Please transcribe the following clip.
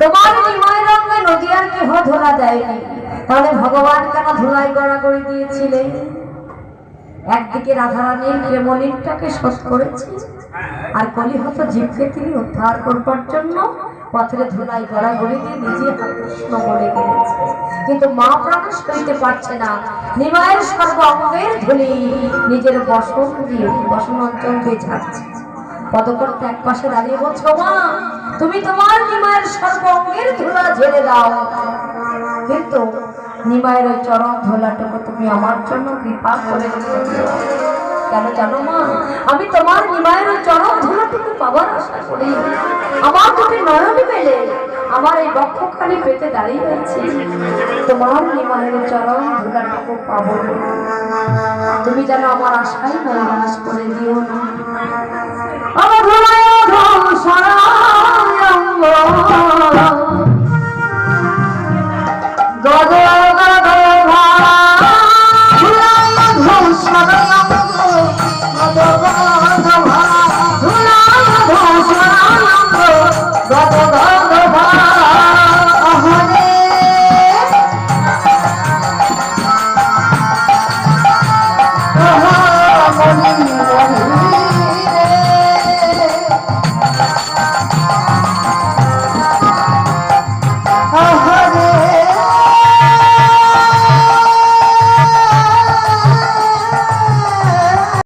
তোমার নিময় রঙে নদী আর কেহ ধোলা দেয়নি। তাহলে ভগবান কেন ধুলাই করে দিয়েছিলে? একদিকে রাধারানীর প্রেমলীরটাকে শোধ করেছে, আর কলিহত জীবকে তিনি উদ্ধার করবার জন্য পথের ধুলাই গড়াগড়ি দিয়ে নিজে কৃষ্ণ বলে গিয়েছে। কিন্তু মা প্রাণস করিতে পারছে না। নিমায়ের সর্ব অঙ্গের ধুলি নিজের বসন দিয়ে বসন অঞ্চল দিয়ে ঝাড়ছে। পদকর্তা এক পাশে দাঁড়িয়ে বলছো মা তুমি তোমার নিমায়ের সর্ব অঙ্গের ধুলা ঝেড়ে দাও। কিন্তু নিমায়ের ওই চরম ধুলাটুকু তুমি আমার জন্য কৃপা করে কেন জানো মা? আমি তোমার নিমায়ের ওই চরম ধুলাটুকু পাবার আশা করি। আমার দুটি নয়ন পেলে আমার এই বক্ষখানি পেতে দাঁড়িয়ে আছি। তোমার নিমায়ের চরম ধুলাটুকু পাবো। তুমি যেন আমার আশাই নৈরাশ করে দিও। না আমার গদ